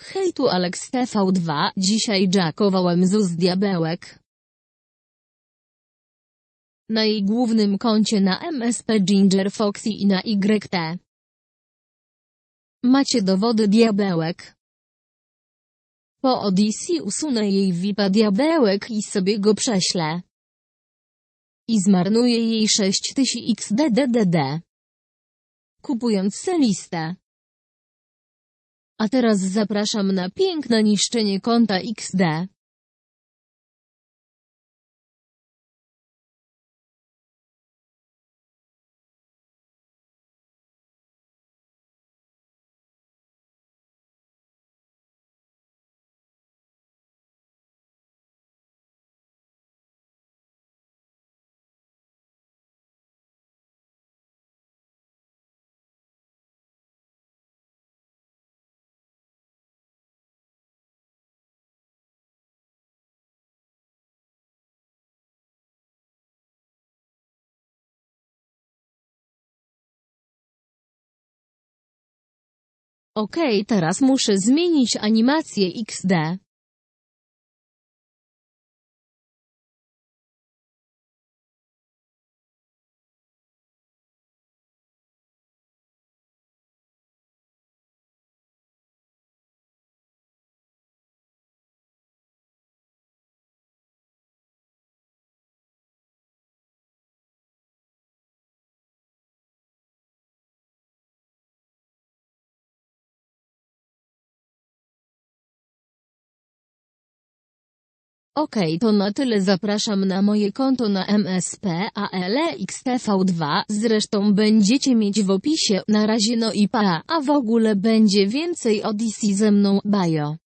Hej tu Alex TV2, dzisiaj jackowałem Zus Diabełek. Na jej głównym koncie na MSP Ginger Foxy i na YT. Macie dowody Diabełek. Po Odyssey usunę jej VIPa Diabełek i sobie go prześlę. I zmarnuję jej 6000 XDDDD. Kupując listę. A teraz zapraszam na piękne niszczenie konta XD. Okej, teraz muszę zmienić animację XD. Okej, to na tyle zapraszam na moje konto na MSP ALXTV2, zresztą będziecie mieć w opisie, na razie no i pa, a w ogóle będzie więcej Odyssey ze mną, bajo.